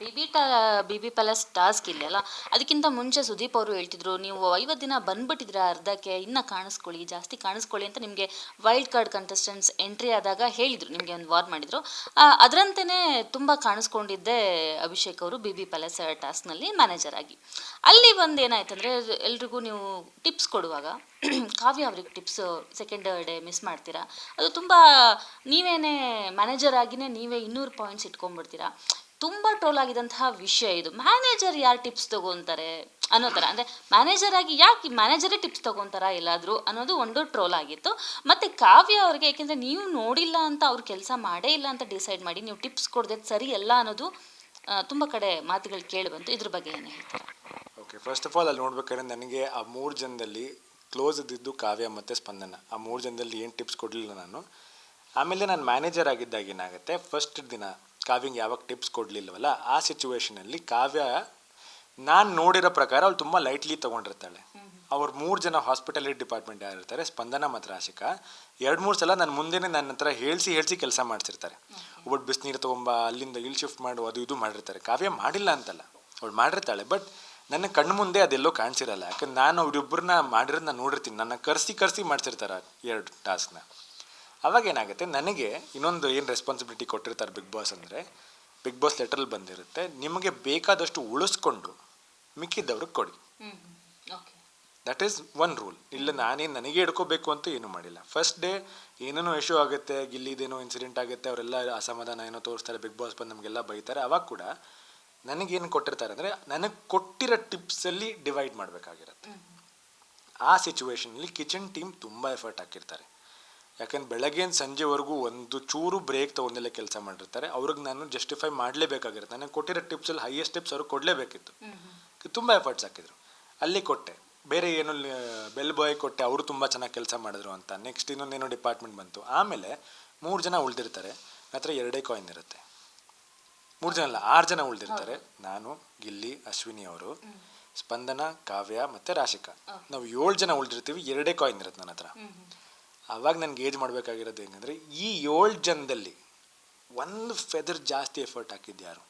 ಬಿಬಿ ಟ B palace task ಇಲ್ಲಲ್ಲ ಅದಕ್ಕಿಂತ ಮುಂಚೆ ಸುದೀಪ್ ಅವರು ಹೇಳ್ತಿದ್ರು, ನೀವು ಐವತ್ತು ದಿನ ಬಂದ್ಬಿಟ್ಟಿದ್ರೆ ಅರ್ಧಕ್ಕೆ, ಇನ್ನ ಕಾಣಿಸ್ಕೊಳ್ಳಿ, ಜಾಸ್ತಿ ಕಾಣಿಸ್ಕೊಳ್ಳಿ ಅಂತ ನಿಮಗೆ ವೈಲ್ಡ್ ಕಾರ್ಡ್ ಕಂಟೆಸ್ಟೆಂಟ್ಸ್ ಎಂಟ್ರಿ ಆದಾಗ ಹೇಳಿದ್ರು, ನಿಮಗೆ ಒಂದು ವಾರ್ ಮಾಡಿದ್ರು. ಅದರಂತೆಯೇ ತುಂಬ ಕಾಣಿಸ್ಕೊಂಡಿದ್ದೆ ಅಭಿಷೇಕ್ ಅವರು ಬಿ ಬಿ ಪ್ಯಾಲೇಸ್ ಟಾಸ್ಕ್ನಲ್ಲಿ ಮ್ಯಾನೇಜರ್ ಆಗಿ. ಅಲ್ಲಿ ಒಂದು ಏನಾಯ್ತಂದ್ರೆ ಎಲ್ರಿಗೂ ನೀವು ಟಿಪ್ಸ್ ಕೊಡುವಾಗ, ಕಾವ್ಯ ಅವ್ರಿಗೆ ಟಿಪ್ಸ್ ಸೆಕೆಂಡ್ ಡೇ ಮಿಸ್ ಮಾಡ್ತೀರಾ? ಅದು ತುಂಬ ನೀವೇನೇ ಮ್ಯಾನೇಜರ್ ಆಗಿನೇ ನೀವೇ ಇನ್ನೂರು ಪಾಯಿಂಟ್ಸ್ ಇಟ್ಕೊಂಡ್ಬಿಡ್ತೀರಾ? ತುಂಬ ಟ್ರೋಲ್ ಆಗಿದಂತಹ ವಿಷಯ ಇದು. ಮ್ಯಾನೇಜರ್ ಯಾರು ಟಿಪ್ಸ್ ತಗೊಂತಾರೆ ಅನ್ನೋ ಥರ ಅಂದರೆ ಮ್ಯಾನೇಜರ್ ಆಗಿ ಯಾಕೆ ಮ್ಯಾನೇಜರೇ ಟಿಪ್ಸ್ ತಗೊಂತಾರಾ ಎಲ್ಲಾದರೂ ಅನ್ನೋದು ಒಂದು ಟ್ರೋಲ್ ಆಗಿತ್ತು. ಮತ್ತು ಕಾವ್ಯ ಅವ್ರಿಗೆ ಏಕೆಂದರೆ ನೀವು ನೋಡಿಲ್ಲ ಅಂತ ಅವ್ರು ಕೆಲಸ ಮಾಡೇ ಇಲ್ಲ ಅಂತ ಡಿಸೈಡ್ ಮಾಡಿ ನೀವು ಟಿಪ್ಸ್ ಕೊಡದೆ ಸರಿ ಅಲ್ಲ ಅನ್ನೋದು ತುಂಬ ಕಡೆ ಮಾತುಗಳು ಕೇಳಿ ಬಂತು. ಇದ್ರ ಬಗ್ಗೆ ಏನು ಹೇಳ್ತಾರೆ? ಓಕೆ ಫಸ್ಟ್ ಆಫ್ ಆಲ್ ಅಲ್ಲಿ ನೋಡ್ಬೇಕಾದ್ರೆ ನನಗೆ ಆ ಮೂರು ಜನದಲ್ಲಿ ಕ್ಲೋಸ್ ಇದ್ದಿದ್ದು ಕಾವ್ಯ ಮತ್ತು ಸ್ಪಂದನ. ಆ ಮೂರು ಜನದಲ್ಲಿ ಏನು ಟಿಪ್ಸ್ ಕೊಡಲಿಲ್ಲ ನಾನು. ಆಮೇಲೆ ನಾನು ಮ್ಯಾನೇಜರ್ ಆಗಿದ್ದಾಗ ಏನಾಗುತ್ತೆ ಫಸ್ಟ್ ದಿನ ಕಾವ್ಯಂಗೆ ಯಾವಾಗ ಟಿಪ್ಸ್ ಕೊಡಲಿಲ್ಲವಲ್ಲ ಆ ಸಿಚುವೇಶನಲ್ಲಿ ಕಾವ್ಯ ನಾನು ನೋಡಿರೋ ಪ್ರಕಾರ ಅವಳು ತುಂಬ ಲೈಟ್ಲಿ ತೊಗೊಂಡಿರ್ತಾಳೆ. ಅವ್ರು ಮೂರು ಜನ ಹಾಸ್ಪಿಟಾಲಿಟಿ ಡಿಪಾರ್ಟ್ಮೆಂಟ್ ಯಾರಿರ್ತಾರೆ ಸ್ಪಂದನ ಮತ್ತು ರಾಶಿಕಾ ಎರಡು ಮೂರು ಸಲ ನನ್ನ ಮುಂದೆನೇ ನನ್ನ ಹತ್ರ ಹೇಳಿಸಿ ಹೇಳಿಸಿ ಕೆಲಸ ಮಾಡ್ತಿರ್ತಾರೆ ಒಬ್ಬಟ್ಟು ಬಿಸಿನೀರು ತೊಗೊಂಬ ಅಲ್ಲಿಂದ ಇಲ್ಲಿ ಶಿಫ್ಟ್ ಮಾಡು ಅದು ಇದು ಮಾಡಿರ್ತಾರೆ. ಕಾವ್ಯ ಮಾಡಿಲ್ಲ ಅಂತಲ್ಲ. ಅವಳು ಮಾಡಿರ್ತಾಳೆ ಬಟ್ ನನ್ನ ಕಣ್ಣು ಮುಂದೆ ಅದೆಲ್ಲೋ ಕಾಣಿಸಿರಲ್ಲ. ಯಾಕಂದ್ರೆ ನಾನು ಅವರಿಬ್ಬರನ್ನ ಮಾಡಿರೋದು ನಾನು ನೋಡಿರ್ತೀನಿ. ನನ್ನ ಕರ್ಸಿ ಕರ್ಸಿ ಮಾಡ್ತಿರ್ತಾರೆ ಎರಡು ಟಾಸ್ಕ್ನ ಅವಾಗ ಏನಾಗುತ್ತೆ ನನಗೆ ಇನ್ನೊಂದು ಏನು ರೆಸ್ಪಾನ್ಸಿಬಿಲಿಟಿ ಕೊಟ್ಟಿರ್ತಾರೆ ಬಿಗ್ ಬಾಸ್ ಅಂದರೆ ಬಿಗ್ ಬಾಸ್ ಲೆಟ್ರಲ್ಲಿ ಬಂದಿರುತ್ತೆ ನಿಮಗೆ ಬೇಕಾದಷ್ಟು ಉಳಿಸ್ಕೊಂಡು ಮಿಕ್ಕಿದ್ದವ್ರಿಗೆ ಕೊಡಿ. ದಟ್ ಈಸ್ ಒನ್ ರೂಲ್ ಇಲ್ಲ ನಾನೇನು ನನಗೆ ಹಿಡ್ಕೋಬೇಕು ಅಂತ ಏನೂ ಮಾಡಿಲ್ಲ. ಫಸ್ಟ್ ಡೇ ಏನೇನೋ ಇಶ್ಯೂ ಆಗುತ್ತೆ ಗಿಲ್ಲಿದೇನೋ ಇನ್ಸಿಡೆಂಟ್ ಆಗುತ್ತೆ ಅವರೆಲ್ಲ ಅಸಮಾಧಾನ ಏನೋ ತೋರಿಸ್ತಾರೆ ಬಿಗ್ ಬಾಸ್ ಬಂದು ನಮಗೆಲ್ಲ ಬೈತಾರೆ ಅವಾಗ ಕೂಡ ನನಗೇನು ಕೊಟ್ಟಿರ್ತಾರೆ ಅಂದರೆ ನನಗೆ ಕೊಟ್ಟಿರೋ ಟಿಪ್ಸಲ್ಲಿ ಡಿವೈಡ್ ಮಾಡಬೇಕಾಗಿರುತ್ತೆ. ಆ ಸಿಚುವೇಶನಲ್ಲಿ ಕಿಚನ್ ಟೀಮ್ ತುಂಬ ಎಫರ್ಟ್ ಹಾಕಿರ್ತಾರೆ. ಯಾಕಂದ್ರೆ ಬೆಳಗ್ಗೆಯಿಂದ ಸಂಜೆವರೆಗೂ ಒಂದು ಚೂರು ಬ್ರೇಕ್ ತೊಗೊಂಡೆಲ್ಲ ಕೆಲಸ ಮಾಡಿರ್ತಾರೆ. ಅವ್ರಿಗೆ ನಾನು ಜಸ್ಟಿಫೈ ಮಾಡಲೇಬೇಕಾಗಿರುತ್ತೆ. ನನಗೆ ಕೊಟ್ಟಿರೋ ಟಿಪ್ಸಲ್ಲಿ ಹೈಯೆಸ್ಟ್ ಟಿಪ್ಸ್ ಅವ್ರಿಗೆ ಕೊಡಲೇಬೇಕಿತ್ತು. ತುಂಬ ಎಫರ್ಟ್ಸ್ ಹಾಕಿದ್ರು. ಅಲ್ಲಿ ಕೊಟ್ಟೆ. ಬೇರೆ ಏನು ಬೆಲ್ ಬಾಯ್ ಕೊಟ್ಟೆ. ಅವರು ತುಂಬ ಚೆನ್ನಾಗಿ ಕೆಲಸ ಮಾಡಿದ್ರು ಅಂತ. ನೆಕ್ಸ್ಟ್ ಇನ್ನೊಂದೇನೋ ಡಿಪಾರ್ಟ್ಮೆಂಟ್ ಬಂತು. ಆಮೇಲೆ ಮೂರು ಜನ ಉಳಿದಿರ್ತಾರೆ. ಹತ್ರ ಎರಡೇ ಕಾಯಿನ್ ಇರುತ್ತೆ. ಮೂರು ಜನ ಅಲ್ಲ ಆರು ಜನ ಉಳಿದಿರ್ತಾರೆ. ನಾನು ಗಿಲ್ಲಿ ಅಶ್ವಿನಿ ಅವರು ಸ್ಪಂದನ ಕಾವ್ಯ ಮತ್ತು ರಾಶಿಕಾ. ನಾವು ಏಳು ಜನ ಉಳಿದಿರ್ತೀವಿ. ಎರಡೇ ಕಾಯಿನ್ ಇರುತ್ತೆ ನನ್ನ ಹತ್ರ. ಅವಾಗ ನನ್ಗೆ ಏಜ್ ಮಾಡಬೇಕಾಗಿರೋದು ಏನಂದರೆ ಈ ಏಳು ಜನದಲ್ಲಿ ಒಂದು ಫೆದರ್ ಜಾಸ್ತಿ ಎಫರ್ಟ್ ಹಾಕಿದ್ದು ಯಾರು?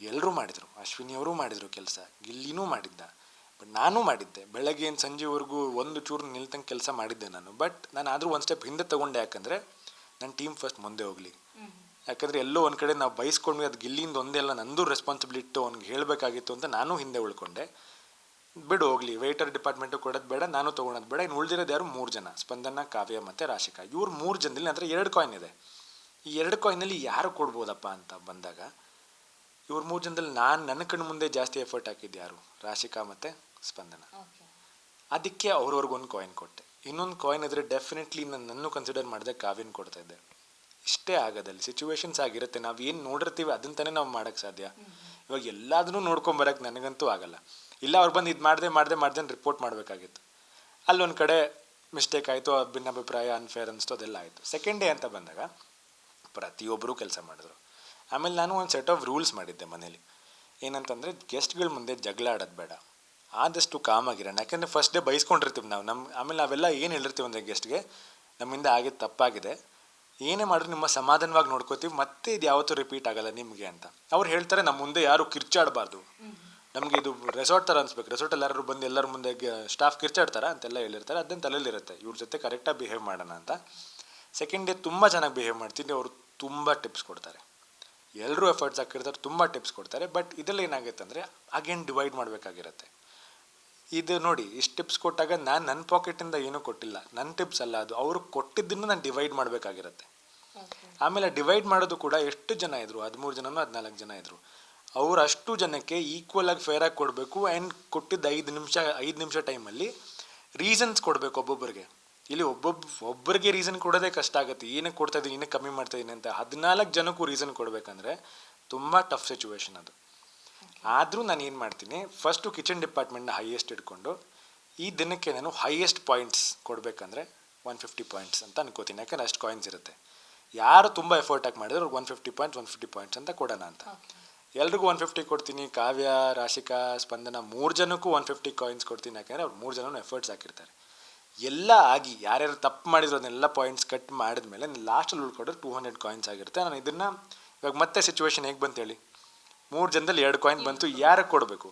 ಎಲ್ಲರೂ ಮಾಡಿದರು. ಅಶ್ವಿನಿ ಅವರು ಮಾಡಿದರು ಕೆಲಸ. ಗಿಲ್ಲಿನೂ ಮಾಡಿದ್ದ. ಬಟ್ ನಾನು ಮಾಡಿದ್ದೆ. ಬೆಳಗ್ಗೆಯಿಂದ ಸಂಜೆವರೆಗೂ ಒಂದು ಚೂರು ನಿಲ್ತಂಗೆ ಕೆಲಸ ಮಾಡಿದ್ದೆ ನಾನು. ಬಟ್ ನಾನು ಆದರೂ ಒಂದು ಸ್ಟೆಪ್ ಹಿಂದೆ ತಗೊಂಡೆ. ಯಾಕಂದರೆ ನನ್ನ ಟೀಮ್ ಫಸ್ಟ್ ಮುಂದೆ ಹೋಗಲಿ. ಯಾಕಂದರೆ ಎಲ್ಲೋ ಒಂದು ಕಡೆ ನಾವು ಬಯಸ್ಕೊಂಡ್ವಿ ಅದು ಗಿಲ್ಲಿಂದ ಒಂದೇ ಅಲ್ಲ ನಂದು ರೆಸ್ಪಾನ್ಸಿಬಿಲಿಟಿ ಅವ್ನಿಗೆ ಹೇಳಬೇಕಾಗಿತ್ತು ಅಂತ ನಾನು ಹಿಂದೆ ಉಳ್ಕೊಂಡೆ. ಬಿಡು ಹೋಗ್ಲಿ ವೇಟರ್ ಡಿಪಾರ್ಟ್ಮೆಂಟು ಕೊಡೋದು ಬೇಡ ನಾನು ತೊಗೊಳೋದು ಬೇಡ. ಇನ್ನು ಉಳಿದಿರೋದು ಯಾರು? ಮೂರು ಜನ. ಸ್ಪಂದನ ಕಾವ್ಯ ಮತ್ತು ರಾಶಿಕಾ. ಇವ್ರು ಮೂರು ಜನದಲ್ಲಿ ಅಂದರೆ ಎರಡು ಕಾಯಿನ್ ಇದೆ. ಈ ಎರಡು ಕಾಯಿನಲ್ಲಿ ಯಾರು ಕೊಡ್ಬೋದಪ್ಪ ಅಂತ ಬಂದಾಗ ಇವ್ರ ಮೂರು ಜನದಲ್ಲಿ ನಾನು ನನ್ನ ಕಣ್ಣು ಮುಂದೆ ಜಾಸ್ತಿ ಎಫರ್ಟ್ ಹಾಕಿದ್ದು ಯಾರು? ರಾಶಿಕಾ ಮತ್ತು ಸ್ಪಂದನ. ಅದಕ್ಕೆ ಅವ್ರವ್ರಿಗೊಂದು ಕಾಯಿನ್ ಕೊಟ್ಟೆ. ಇನ್ನೊಂದು ಕಾಯಿನ್ ಇದ್ರೆ ಡೆಫಿನೆಟ್ಲಿ ನಾನು ನನ್ನ ಕನ್ಸಿಡರ್ ಮಾಡಿದೆ ಕಾವ್ಯನ ಕೊಡ್ತಾ ಇದ್ದೆ. ಇಷ್ಟೇ ಆಗೋದಲ್ಲಿ ಸಿಚುವೇಶನ್ಸ್ ಆಗಿರುತ್ತೆ. ನಾವು ಏನು ನೋಡಿರ್ತೀವಿ ಅದನ್ನ ತಾನೇ ನಾವು ಮಾಡೋಕ್ಕೆ ಸಾಧ್ಯ. ಇವಾಗ ಎಲ್ಲದನ್ನೂ ನೋಡ್ಕೊಂಬರಕ್ಕೆ ನನಗಂತೂ ಆಗಲ್ಲ. ಇಲ್ಲ, ಅವ್ರು ಬಂದು ಇದು ಮಾಡಿದೆ ಮಾಡಿದೆ ಮಾಡಿದೆ ರಿಪೋರ್ಟ್ ಮಾಡಬೇಕಾಗಿತ್ತು. ಅಲ್ಲೊಂದು ಕಡೆ ಮಿಸ್ಟೇಕ್ ಆಯಿತು ಭಿನ್ನಾಭಿಪ್ರಾಯ ಅನ್ಫೇರ್ ಅನಿಸ್ತು ಅದೆಲ್ಲ ಆಯಿತು. ಸೆಕೆಂಡ್ ಡೇ ಅಂತ ಬಂದಾಗ ಪ್ರತಿಯೊಬ್ಬರೂ ಕೆಲಸ ಮಾಡಿದ್ರು. ಆಮೇಲೆ ನಾನು ಒಂದು ಸೆಟ್ ಆಫ್ ರೂಲ್ಸ್ ಮಾಡಿದ್ದೆ ಮನೇಲಿ. ಏನಂತಂದರೆ ಗೆಸ್ಟ್ಗಳ ಮುಂದೆ ಜಗಳ ಆಡೋದು ಬೇಡ. ಆದಷ್ಟು ಕಾಮಾಗಿರೋಣ ಯಾಕೆಂದರೆ ಫಸ್ಟ್ ಡೇ ಬೈಸ್ಕೊಂಡಿರ್ತೀವಿ ನಾವು. ನಮ್ಮ ಆಮೇಲೆ ನಾವೆಲ್ಲ ಏನು ಹೇಳಿರ್ತೀವಿ ಅಂದರೆ ಗೆಸ್ಟ್ಗೆ ನಮ್ಮಿಂದ ಆಗಿದ್ದು ತಪ್ಪಾಗಿದೆ. ಏನೇ ಮಾಡಿದ್ರು ನಿಮ್ಮ ಸಮಾಧಾನವಾಗಿ ನೋಡ್ಕೋತೀವಿ. ಮತ್ತೆ ಇದು ಯಾವತ್ತೂ ರಿಪೀಟ್ ಆಗಲ್ಲ ನಿಮಗೆ ಅಂತ. ಅವ್ರು ಹೇಳ್ತಾರೆ ನಮ್ಮ ಮುಂದೆ ಯಾರು ಕಿರ್ಚಾಡಬಾರ್ದು. ನಮಗೆ ಇದು ರೆಸಾರ್ಟ್ ಥರ ಅನ್ಸ್ಬೇಕು. ರೆಸಾರ್ಟಲ್ಲಿ ಯಾರು ಬಂದು ಎಲ್ಲರ ಮುಂದೆ ಸ್ಟಾಫ್ ಕಿರ್ಚಾಡ್ತಾರ ಅಂತೆಲ್ಲ ಹೇಳಿರ್ತಾರೆ. ಅದನ್ನ ತಲೆಯಲ್ಲಿರುತ್ತೆ ಇವ್ರ ಜೊತೆ ಕರೆಕ್ಟಾಗಿ ಬಿಹೇವ್ ಮಾಡೋಣ ಅಂತ. ಸೆಕೆಂಡ್ ಡೇ ತುಂಬ ಚೆನ್ನಾಗಿ ಬಿಹೇವ್ ಮಾಡ್ತೀನಿ. ಅವರು ತುಂಬ ಟಿಪ್ಸ್ ಕೊಡ್ತಾರೆ. ಎಲ್ಲರೂ ಎಫರ್ಟ್ಸ್ ಹಾಕಿರ್ತಾರೆ ತುಂಬ ಟಿಪ್ಸ್ ಕೊಡ್ತಾರೆ. ಬಟ್ ಇದರಲ್ಲಿ ಏನಾಗುತ್ತೆ ಅಂದರೆ ಅಗೇನ್ ಡಿವೈಡ್ ಮಾಡಬೇಕಾಗಿರುತ್ತೆ. ಇದು ನೋಡಿ ಇಷ್ಟು ಟಿಪ್ಸ್ ಕೊಟ್ಟಾಗ ನಾನು ನನ್ನ ಪಾಕೆಟಿಂದ ಏನೂ ಕೊಟ್ಟಿಲ್ಲ. ನನ್ನ ಟಿಪ್ಸ್ ಅಲ್ಲ ಅದು. ಅವರು ಕೊಟ್ಟಿದ್ದನ್ನು ನಾನು ಡಿವೈಡ್ ಮಾಡಬೇಕಾಗಿರುತ್ತೆ. ಆಮೇಲೆ ಡಿವೈಡ್ ಮಾಡೋದು ಕೂಡ ಎಷ್ಟು ಜನ ಇದ್ರು? ಹದಿಮೂರು ಜನನೂ ಹದಿನಾಲ್ಕು ಜನ ಇದ್ರು? ಅವ್ರು ಅಷ್ಟು ಜನಕ್ಕೆ ಈಕ್ವಲ್ ಆಗಿ ಫೇರ್ ಆಗಿ ಕೊಡಬೇಕು ಆ್ಯಂಡ್ ಕೊಟ್ಟಿದ್ದ ಐದು ನಿಮಿಷ ಐದು ನಿಮಿಷ ಟೈಮಲ್ಲಿ ರೀಸನ್ಸ್ ಕೊಡಬೇಕು ಒಬ್ಬೊಬ್ಬರಿಗೆ ಇಲ್ಲಿ ಒಬ್ಬೊಬ್ಬ ಒಬ್ಬರಿಗೆ ರೀಸನ್ ಕೊಡೋದೇ ಕಷ್ಟ ಆಗುತ್ತೆ. ಏನಕ್ಕೆ ಕೊಡ್ತಾ ಇದ್ದೀನಿ ಏನಕ್ಕೆ ಕಮ್ಮಿ ಮಾಡ್ತಾ ಇದ್ದೀನಿ ಅಂತ ಹದಿನಾಲ್ಕು ಜನಕ್ಕೂ ರೀಸನ್ ಕೊಡಬೇಕಂದ್ರೆ ತುಂಬ ಟಫ್ ಸಿಚುವೇಶನ್ ಅದು. ಆದರೂ ನಾನು ಏನು ಮಾಡ್ತೀನಿ ಫಸ್ಟು ಕಿಚನ್ ಡಿಪಾರ್ಟ್ಮೆಂಟ್ನ ಹೈಯೆಸ್ಟ್ ಇಟ್ಕೊಂಡು ಈ ದಿನಕ್ಕೆ ನಾನು ಹೈಯೆಸ್ಟ್ ಪಾಯಿಂಟ್ಸ್ ಕೊಡಬೇಕಂದ್ರೆ ಒನ್ ಫಿಫ್ಟಿ ಪಾಯಿಂಟ್ಸ್ ಅಂತ ಅನ್ಕೋತೀನಿ. ಯಾಕಂದ್ರೆ ಅಷ್ಟು ಕಾಯಿನ್ಸ್ ಇರುತ್ತೆ. ಯಾರು ತುಂಬ ಎಫರ್ಟ್ ಆಗಿ ಮಾಡಿದ್ರು ಅವ್ರಿಗೆ one fifty points one fifty points ಅಂತ ಕೊಡೋಣ ಅಂತ. ಎಲ್ರಿಗೂ ಒನ್ ಫಿಫ್ಟಿ ಕೊಡ್ತೀನಿ. ಕಾವ್ಯ, ರಾಶಿಕಾ, ಸ್ಪಂದನ ಮೂರು ಜನಕ್ಕೂ ಒನ್ ಫಿಫ್ಟಿ ಕಾಯಿನ್ಸ್ ಕೊಡ್ತೀನಿ. ಯಾಕಂದರೆ ಅವ್ರು ಮೂರು ಜನನೂ ಎಫರ್ಟ್ಸ್ ಹಾಕಿರ್ತಾರೆ. ಎಲ್ಲ ಆಗಿ ಯಾರ್ಯಾರು ತಪ್ಪು ಮಾಡಿದ್ರು ಅದನ್ನೆಲ್ಲ ಪಾಯಿಂಟ್ಸ್ ಕಟ್ ಮಾಡಿದ್ಮೇಲೆ ಲಾಸ್ಟಲ್ಲಿ ಉಳ್ಕೊಂಡ್ರೆ ಟೂ ಹಂಡ್ರೆಡ್ ಕಾಯಿನ್ಸ್ ಆಗಿರುತ್ತೆ. ನಾನು ಇದನ್ನು ಇವಾಗ ಮತ್ತೆ ಸಿಚುವೇಶನ್ ಹೇಗೆ ಬಂತೇಳಿ ಮೂರು ಜನದಲ್ಲಿ ಎರಡು ಕಾಯಿನ್ ಬಂತು ಯಾರಿಗೆ ಕೊಡಬೇಕು?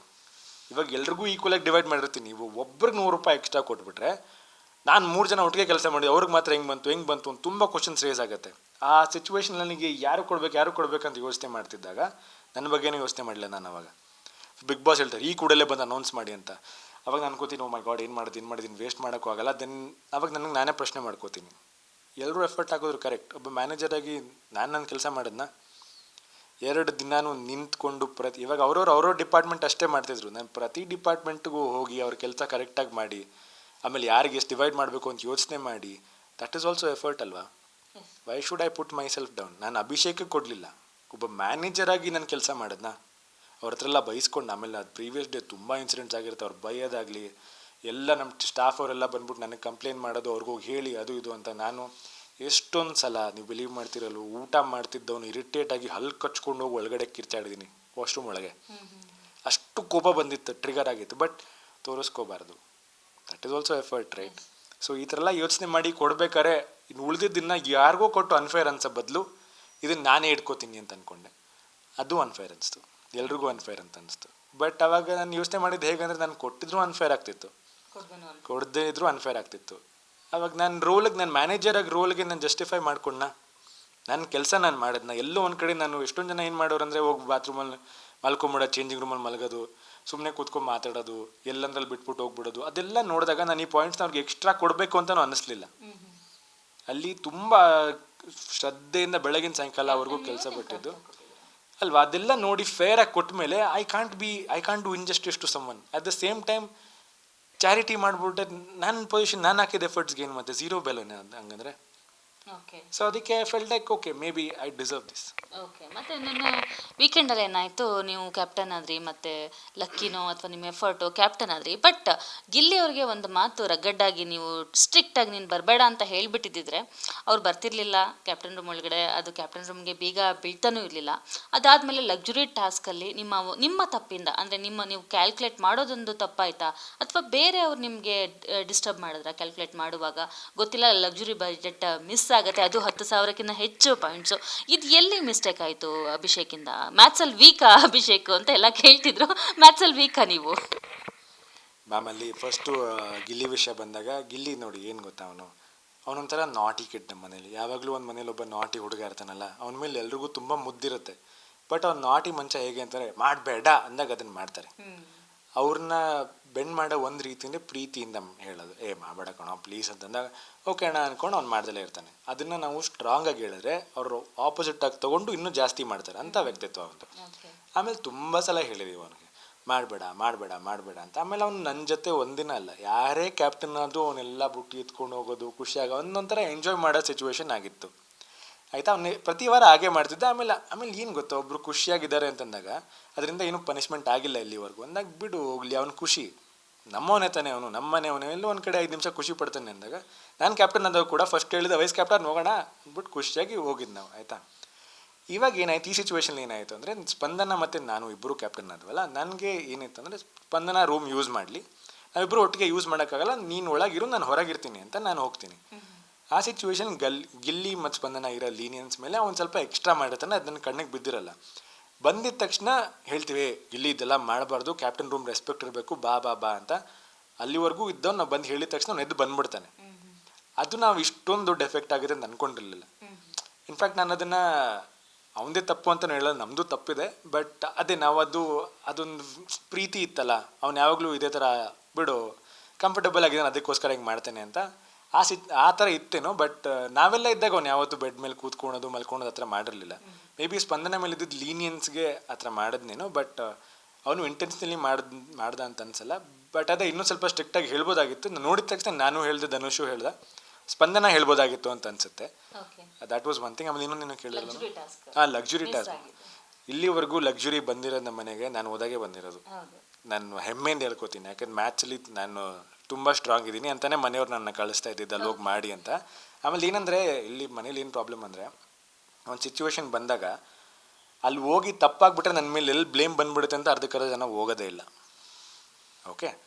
ಇವಾಗ ಎಲ್ರಿಗೂ ಈಕ್ವಲಾಗಿ ಡಿವೈಡ್ ಮಾಡಿರ್ತೀನಿ. ನೀವು ಒಬ್ರಿಗೆ ನೂರು ರೂಪಾಯಿ ಎಕ್ಸ್ಟ್ರಾ ಕೊಟ್ಬಿಟ್ರೆ ನಾನು ಮೂರು ಜನ ಒಟ್ಟಿಗೆ ಕೆಲಸ ಮಾಡಿದೆ ಅವ್ರಿಗೆ ಮಾತ್ರ ಹೆಂಗೆ ಬಂತು ಹೆಂಗೆ ಬಂತು ಅಂತ ತುಂಬ ಕ್ವಶನ್ಸ್ ರೇಸ್ ಆಗುತ್ತೆ. ಆ ಸಿಚುವೇಶನ್ ನನಗೆ ಯಾರು ಕೊಡಬೇಕು, ಯಾರು ಕೊಡಬೇಕಂತ ಯೋಚನೆ ಮಾಡ್ತಿದ್ದಾಗ, ನನ್ನ ಬಗ್ಗೆನೇ ಯೋಚನೆ ಮಾಡಲಿಲ್ಲ ನಾನು ಅವಾಗ. ಬಿಗ್ ಬಾಸ್ ಹೇಳ್ತಾರೆ, ಈ ಕೂಡಲೇ ಬಂದು ಅನೌನ್ಸ್ ಮಾಡಿ ಅಂತ. ಅವಾಗ ನಾನು ಅನ್ಕೋತೀನಿ ಓ ಮೈ ಗಾಡ್ ಏನು ಮಾಡಿದ್ದೀನಿ ಮಾಡಿದ್ದೀನಿ ವೇಸ್ಟ್ ಮಾಡೋಕ್ಕೂ ಆಗಲ್ಲ. ದೆನ್ ಅವಾಗ ನನಗೆ ನಾನೇ ಪ್ರಶ್ನೆ ಮಾಡ್ಕೋತೀನಿ. ಎಲ್ಲರೂ ಎಫರ್ಟ್ ಹಾಕೋದ್ರು ಕರೆಕ್ಟ್ ಒಬ್ಬ ಮ್ಯಾನೇಜರ್ ಆಗಿ ನಾನು ನನ್ನ ಕೆಲಸ ಮಾಡಿದ್ನ, ಎರಡು ದಿನಾನು ನಿಂತ್ಕೊಂಡು ಪ್ರತಿ, ಇವಾಗ ಅವ್ರವ್ರು ಅವ್ರವ್ರ ಡಿಪಾರ್ಟ್ಮೆಂಟ್ ಅಷ್ಟೇ ಮಾಡ್ತಿದ್ರು. ನಾನು ಪ್ರತಿ ಡಿಪಾರ್ಟ್ಮೆಂಟ್ಗೂ ಹೋಗಿ ಅವ್ರ ಕೆಲಸ ಕರೆಕ್ಟಾಗಿ ಮಾಡಿ ಆಮೇಲೆ ಯಾರಿಗೆ ಎಷ್ಟು ಡಿವೈಡ್ ಮಾಡಬೇಕು ಅಂತ ಯೋಚನೆ ಮಾಡಿ ದಟ್ ಈಸ್ ಆಲ್ಸೋ ಎಫರ್ಟ್ ಅಲ್ವಾ? Why should I put myself down ನಾನು ಅಭಿಷೇಕಕ್ಕೆ ಕೊಡಲಿಲ್ಲ. ಒಬ್ಬ ಮ್ಯಾನೇಜರ್ ಆಗಿ ನಾನು ಕೆಲಸ ಮಾಡಿದ್ನ? ಅವ್ರ ಹತ್ರ ಎಲ್ಲ ಬೈಸ್ಕೊಂಡು ಆಮೇಲೆ ಅದು ಪ್ರೀವಿಯಸ್ ಡೇ ತುಂಬ ಇನ್ಸಿಡೆಂಟ್ಸ್ ಆಗಿರುತ್ತೆ. ಅವ್ರು ಬೈಯೋದಾಗಲಿ ಎಲ್ಲ ನಮ್ಮ ಸ್ಟಾಫ್ ಅವರೆಲ್ಲ ಬಂದ್ಬಿಟ್ಟು ನನಗೆ ಕಂಪ್ಲೇಂಟ್ ಮಾಡೋದು ಅವ್ರಿಗೋಗಿ ಹೇಳಿ ಅದು ಇದು ಅಂತ ನಾನು ಎಷ್ಟೊಂದು ಸಲ ನೀವು ಬಿಲೀವ್ ಮಾಡ್ತಿರಲ್ಲ ಊಟ ಮಾಡ್ತಿದ್ದವನು ಇರಿಟೇಟ್ ಆಗಿ ಹಲ್ ಕಚ್ಕೊಂಡು ಹೋಗಿ ಒಳಗಡೆ ಕಿರ್ಚಾಡಿದ್ದೀನಿ ವಾಶ್ರೂಮ್ ಒಳಗೆ. ಅಷ್ಟು ಕೋಪ ಬಂದಿತ್ತು ಟ್ರಿಗರ್ ಆಗಿತ್ತು but ತೋರಿಸ್ಕೋಬಾರ್ದು. That is also effort right so ಈ ಥರ ಎಲ್ಲ ಯೋಚನೆ ಮಾಡಿ ಕೊಡ್ಬೇಕಾದ್ರೆ ಇನ್ನು ಉಳಿದಿದ್ದನ್ನ ಯಾರಿಗೋ ಕೊಟ್ಟು ಅನ್ಫೇರ್ ಅನ್ಸೋ ಬದಲು ಇದನ್ನು ನಾನೇ ಇಟ್ಕೋತೀನಿ ಅಂತ ಅಂದ್ಕೊಂಡೆ ಅದು ಅನ್ಫೇರ್ ಅನಿಸ್ತು. ಎಲ್ರಿಗೂ ಅನ್ಫೇರ್ ಅಂತ ಅನಿಸ್ತು. ಬಟ್ ಅವಾಗ ನಾನು ಯೋಚನೆ ಮಾಡಿದ್ದು ಹೇಗಂದ್ರೆ ನಾನು ಕೊಟ್ಟಿದ್ರು ಅನ್ಫೇರ್ ಆಗ್ತಿತ್ತು. ಕೊಡದೇ ಇದ್ರೂ ಅನ್ಫೇರ್ ಆಗ್ತಿತ್ತು. ಅವಾಗ ನಾನು ರೋಲಿಗೆ ಮ್ಯಾನೇಜರ್ ಆಗಿ ರೋಲ್ಗೆ ನಾನು ಜಸ್ಟಿಫೈ ಮಾಡ್ಕೊಂಡ ನನ್ನ ಕೆಲಸ ನಾನು ಮಾಡಿದ್ನ? ಎಲ್ಲೋ ಒಂದು ಕಡೆ ನಾನು ಎಷ್ಟೊಂದು ಜನ ಏನು ಮಾಡೋರು ಅಂದರೆ ಹೋಗಿ ಬಾತ್ರೂಮಲ್ಲಿ ಮಲ್ಕೊಂಬಿಡೋ ಚೇಂಜಿಂಗ್ ರೂಮಲ್ಲಿ ಮಲಗೋದು ಸುಮ್ಮನೆ ಕೂತ್ಕೊಂಡು ಮಾತಾಡೋದು ಎಲ್ಲಂದ್ರಲ್ಲಿ ಬಿಟ್ಬಿಟ್ಟು ಹೋಗ್ಬಿಡೋದು ಅದೆಲ್ಲ ನೋಡಿದಾಗ ನಾನು ಈ ಪಾಯಿಂಟ್ಸ್ನ ಅವ್ರಿಗೆ ಎಕ್ಸ್ಟ್ರಾ ಕೊಡಬೇಕು ಅಂತಲೂ ಅನ್ನಿಸ್ಲಿಲ್ಲ. ಅಲ್ಲಿ ತುಂಬ ಶ್ರದ್ಧೆಯಿಂದ ಬೆಳಗಿನ ಸಾಯಂಕಾಲವರೆಗೂ ಕೆಲಸ ಬಿಟ್ಟಿದ್ದು. ಅಲ್ವಾ? ಅದೆಲ್ಲ ನೋಡಿ ಫೇರ್ ಆಗಿ ಕೊಟ್ಟ ಮೇಲೆ I can't be I can't do injustice to someone at the same time charity ಮಾಡಿಬಿಟ್ಟೆ ನನ್ನ ಪೊಸಿಷನ್ ನಾನು ಹಾಕಿದ ಎಫರ್ಟ್ಸ್ಗೆ ಏನು ಮತ್ತೆ? ಝೀರೋ ಬೆಲೆನೇ ಹಂಗಂದ್ರೆ? ಓಕೆ ಸೊ ಅದಕ್ಕೆ I felt like okay maybe I deserve this okay ಮತ್ತೆ ನನ್ನ ವೀಕೆಂಡಲ್ಲಿ ಏನಾಯಿತು? ನೀವು ಕ್ಯಾಪ್ಟನ್ ಆದ್ರಿ ಮತ್ತೆ ಲಕ್ಕಿನೋ ಅಥವಾ ನಿಮ್ಮ ಎಫರ್ಟ್ ಕ್ಯಾಪ್ಟನ್ ಆದ್ರಿ. ಬಟ್ ಗಿಲ್ಲಿ ಅವ್ರಿಗೆ ಒಂದು ಮಾತು ರಗ್ಗಡ್ಡಾಗಿ ನೀವು ಸ್ಟ್ರಿಕ್ಟಾಗಿ ನೀನು ಬರಬೇಡ ಅಂತ ಹೇಳ್ಬಿಟ್ಟಿದ್ದಿದ್ರೆ ಅವ್ರು ಬರ್ತಿರ್ಲಿಲ್ಲ. ಕ್ಯಾಪ್ಟನ್ ರೂಮ್ ಒಳಗಡೆ ಅದು ಕ್ಯಾಪ್ಟನ್ ರೂಮ್ಗೆ ಬೀಗ ಬೀಳ್ತಾನೂ ಇರಲಿಲ್ಲ. ಅದಾದಮೇಲೆ ಲಕ್ಸುರಿ ಟಾಸ್ಕಲ್ಲಿ ನಿಮ್ಮ ನಿಮ್ಮ ತಪ್ಪಿಂದ ಅಂದರೆ ನಿಮ್ಮ ನೀವು ಕ್ಯಾಲ್ಕುಲೇಟ್ ಮಾಡೋದೊಂದು ತಪ್ಪಾಯ್ತಾ? ಅಥವಾ ಬೇರೆ ಅವ್ರು ನಿಮಗೆ ಡಿಸ್ಟರ್ಬ್ ಮಾಡಿದ್ರ? ಕ್ಯಾಲ್ಕುಲೇಟ್ ಮಾಡುವಾಗ? ಗೊತ್ತಿಲ್ಲ ಲಕ್ಸುರಿ ಬಜೆಟ್ ಮಿಸ್ ಆಗುತ್ತೆ. ಅದು ಹತ್ತು ಸಾವಿರಕ್ಕಿಂತ ಹೆಚ್ಚು ಪಾಯಿಂಟ್ಸು ಇದು ಎಲ್ಲಿ ಮಿಸ್ಟೇಕ್ ಆಯಿತು ಅಭಿಷೇಕಿಂದ? ಮ್ಯಾಥ್ಸಲ್ಲಿ ವೀಕಾ ಅಭಿಷೇಕ್ ಅಂತ ಎಲ್ಲ ಕೇಳ್ತಿದ್ರು. ಮ್ಯಾಥ್ಸಲ್ಲಿ ವೀಕಾ ನೀವು? ಮ್ಯಾಮ್ ಅಲ್ಲಿ ಫಸ್ಟು ಗಿಲ್ಲಿ ವಿಷಯ ಬಂದಾಗ ಗಿಲ್ಲಿ ನೋಡಿ ಏನು ಗೊತ್ತಾ ಅವನು? ಅವನೊಂಥರ ನಾಟಿ ಕಿಡ್ ನಮ್ಮ ಮನೇಲಿ. ಯಾವಾಗಲೂ ಒಂದು ಮನೇಲಿ ಒಬ್ಬ ನಾಟಿ ಹುಡುಗ ಇರ್ತಾನಲ್ಲ ಅವನ ಮೇಲೆ ಎಲ್ರಿಗೂ ತುಂಬ ಮುದ್ದಿರುತ್ತೆ. ಬಟ್ ಅವ್ನು ನಾಟಿ ಮಂಚ ಹೇಗೆ ಅಂತಾರೆ ಮಾಡಬೇಡ ಅಂದಾಗ ಅದನ್ನು ಮಾಡ್ತಾರೆ. ಅವ್ರನ್ನ ಬೆಂಡ್ ಮಾಡೋ ಒಂದು ರೀತಿಯಿಂದ ಪ್ರೀತಿಯಿಂದ ಹೇಳೋದು ಏ ಮಾಡಬೇಡ ಕಣೋ ಪ್ಲೀಸ್ ಅಂತಂದಾಗ ಓಕೆ ಅಣ್ಣ ಅನ್ಕೊಂಡು ಅವ್ನು ಮಾಡ್ದಲೇ ಇರ್ತಾನೆ. ಅದನ್ನು ನಾವು ಸ್ಟ್ರಾಂಗ್ ಆಗಿ ಹೇಳಿದ್ರೆ ಅವರು ಆಪೋಸಿಟ್ ಆಗಿ ತೊಗೊಂಡು ಇನ್ನೂ ಜಾಸ್ತಿ ಮಾಡ್ತಾರೆ ಅಂತ ವ್ಯಕ್ತಿತ್ವ ಅವನು ಆಮೇಲೆ ತುಂಬ ಸಲ ಹೇಳಿದೀವಿ ಅವನಿಗೆ ಮಾಡಬೇಡ ಮಾಡಬೇಡ ಮಾಡಬೇಡ ಅಂತ. ಆಮೇಲೆ ಅವ್ನು ನನ್ನ ಜೊತೆ ಒಂದಿನ ಅಲ್ಲ ಯಾರೇ ಕ್ಯಾಪ್ಟನ್ ಆದರೂ ಅವನ್ನೆಲ್ಲ ಬುಟ್ಟಿ ಎತ್ಕೊಂಡು ಹೋಗೋದು ಖುಷಿಯಾಗ ಒಂದೊಂಥರ ಎಂಜಾಯ್ ಮಾಡೋ ಸಿಚುವೇಶನ್ ಆಗಿತ್ತು. ಆಯಿತಾ? ಅವ್ನು ಪ್ರತಿ ವಾರ ಹಾಗೆ ಮಾಡ್ತಿದ್ದೆ. ಆಮೇಲೆ ಆಮೇಲೆ ಏನು ಗೊತ್ತಾ? ಒಬ್ರು ಖುಷಿಯಾಗಿದ್ದಾರೆ ಅಂತಂದಾಗ, ಅದರಿಂದ ಏನೂ ಪನಿಷ್ಮೆಂಟ್ ಆಗಿಲ್ಲ ಇಲ್ಲಿವರೆಗೂ. ಅಂದಾಗ ಬಿಡು, ಹೋಗ್ಲಿ, ಅವ್ನು ಖುಷಿ. ನಮ್ಮವನೇ ತಾನೇ ಅವನು ನಮ್ಮನೆ ಅವನು ಎಲ್ಲೋ ಒಂದು ಕಡೆ ಐದು ನಿಮಿಷ ಖುಷಿ ಪಡ್ತಾನೆ ಅಂದಾಗ, ನಾನು ಕ್ಯಾಪ್ಟನ್ ಅಂದಾಗ ಕೂಡ ಫಸ್ಟ್ ಹೇಳಿದ ವೈಸ್ ಕ್ಯಾಪ್ಟನ್ ಹೋಗೋಣ? ಅಂದ್ಬಿಟ್ಟು ಖುಷಿಯಾಗಿ ಹೋಗಿದ್ದು ನಾವು, ಆಯಿತಾ? ಇವಾಗ ಏನಾಯ್ತು? ಈ ಸಿಚುವೇಶನ್ ಏನಾಯಿತು ಅಂದರೆ, ಸ್ಪಂದನ ಮತ್ತು ನಾನು ಇಬ್ಬರು ಕ್ಯಾಪ್ಟನ್ ಆದ್ವಲ್ಲ, ನನಗೆ ಏನಿತ್ತು ಅಂದರೆ, ಸ್ಪಂದನ ರೂಮ್ ಯೂಸ್ ಮಾಡಲಿ. ನಾವಿಬ್ಬರು ಒಟ್ಟಿಗೆ ಯೂಸ್ ಮಾಡೋಕ್ಕಾಗಲ್ಲ, ನೀನು ಒಳಗಿರು, ನಾನು ಹೊರಗಿರ್ತೀನಿ ಅಂತ ನಾನು ಹೋಗ್ತೀನಿ. ಆ ಸಿಚುವೇಶನ್ ಗಲ್, ಗಿಲ್ಲಿ ಮತ್ತು ಸ್ಪಂದನ ಇರೋ ಲೀನಿಯನ್ಸ್ ಮೇಲೆ ಅವ್ನು ಸ್ವಲ್ಪ ಎಕ್ಸ್ಟ್ರಾ ಮಾಡಿರ್ತಾನೆ, ಅದನ್ನು ಕಣ್ಣಿಗೆ ಬಿದ್ದಿರಲ್ಲ. ಬಂದಿದ ತಕ್ಷಣ ಹೇಳ್ತೀವಿ ಇಲ್ಲಿ ಇದೆಲ್ಲ ಮಾಡಬಾರ್ದು ಕ್ಯಾಪ್ಟನ್ ರೂಮ್ ರೆಸ್ಪೆಕ್ಟ್ ಇರಬೇಕು, ಬಾ ಬಾ ಬಾ ಅಂತ. ಅಲ್ಲಿವರೆಗೂ ಇದ್ದವ್ ನಾವು ಬಂದು ಹೇಳಿದ ತಕ್ಷಣ ಅವ್ನು ಎದ್ದು ಬಂದ್ಬಿಡ್ತಾನೆ. ಅದು ನಾವು ಇಷ್ಟೊಂದು ದೊಡ್ಡ ಎಫೆಕ್ಟ್ ಆಗಿದೆ ಅಂತ ಅನ್ಕೊಂಡಿರ್ಲಿಲ್ಲ. ಇನ್ಫ್ಯಾಕ್ಟ್ ನಾನು ಅದನ್ನು ಅವನದೇ ತಪ್ಪು ಅಂತ ಹೇಳಲ್ಲ ನಮ್ಮದು ತಪ್ಪಿದೆ ಬಟ್ ಅದೇ ನಾವು ಅದು, ಅದೊಂದು ಪ್ರೀತಿ ಇತ್ತಲ್ಲ, ಅವ್ನು ಯಾವಾಗಲೂ ಇದೇ ಥರ ಬಿಡು ಕಂಫರ್ಟಬಲ್ ಆಗಿದ್ದಾನೆ ಅದಕ್ಕೋಸ್ಕರ ಹಿಂಗೆ ಮಾಡ್ತಾನೆ ಅಂತ. ಆ ಸಿ ಆ ಥರ ಇತ್ತೇನೋ ಬಟ್ ನಾವೆಲ್ಲ ಇದ್ದಾಗ ಅವ್ನು ಯಾವತ್ತು ಬೆಡ್ ಮೇಲೆ ಕೂತ್ಕೊಳೋದು ಮಲ್ಕೊಳೋದು ಆ ಥರ ಮಾಡಿರಲಿಲ್ಲ. ಮೇ ಬಿ ಸ್ಪಂದನ ಮೇಲೆ ಇದ್ದಿದ್ದು ಲೀನಿಯನ್ಸ್ಗೆ ಆ ಥರ ಮಾಡಿದ್ನೇನೋ ಬಟ್ ಅವನು ಇಂಟೆನ್ಸ್ನಲ್ಲಿ ಮಾಡ್ದ ಮಾಡ್ದ ಅಂತ ಅನ್ಸಲ್ಲ. ಬಟ್ ಅದೇ ಇನ್ನೂ ಸ್ವಲ್ಪ ಸ್ಟ್ರಿಕ್ಟಾಗಿ ಹೇಳ್ಬೋದಾಗಿತ್ತು. ನೋಡಿದ ತಕ್ಷಣ ನಾನು ಹೇಳ್ದೆ ಧನುಷು ಹೇಳ್ದೆ ಸ್ಪಂದನ ಹೇಳ್ಬೋದಾಗಿತ್ತು ಅಂತ ಅನ್ಸುತ್ತೆ. ದಟ್ ವಾಸ್ ಒನ್ ಥಿಂಗ್ ಆಮೇಲೆ ಇನ್ನೊಂದು ನೀನು ಕೇಳಿದ್ರು ಹಾಂ ಲಕ್ಸುರಿ ಟಾಸ್ಕ್ ಇಲ್ಲಿವರೆಗೂ ಲಕ್ಸುರಿ ಬಂದಿರೋದು ನಮ್ಮ ಮನೆಗೆ ನಾನು ಓದಾಗೆ ಬಂದಿರೋದು. ನಾನು ಹೆಮ್ಮೆಯಿಂದ ಹೇಳ್ಕೊತೀನಿ. ಯಾಕಂದ್ರೆ ಮ್ಯಾಚಲ್ಲಿ ನಾನು ತುಂಬ ಸ್ಟ್ರಾಂಗ್ ಇದ್ದೀನಿ ಅಂತಲೇ ಮನೆಯವ್ರು ನನ್ನ ಕಳಿಸ್ತಾ ಇದ್ದಿದ್ದ ಅಲ್ಲಿ ಹೋಗಿ ಮಾಡಿ ಅಂತ. ಆಮೇಲೆ ಏನಂದರೆ ಇಲ್ಲಿ ಮನೇಲಿ ಏನು ಪ್ರಾಬ್ಲಮ್ ಅಂದರೆ ಒಂದು ಸಿಚುವೇಶನ್ ಬಂದಾಗ ಅಲ್ಲಿ ಹೋಗಿ ತಪ್ಪಾಗ್ಬಿಟ್ರೆ ನನ್ನ ಮೇಲೆ ಎಲ್ಲಿ ಬ್ಲೇಮ್ ಬಂದ್ಬಿಡುತ್ತೆ ಅಂತ ಅರ್ಧಕ್ಕರ್ಧ ಜನ ಹೋಗೋದೇ ಇಲ್ಲ. ಓಕೆ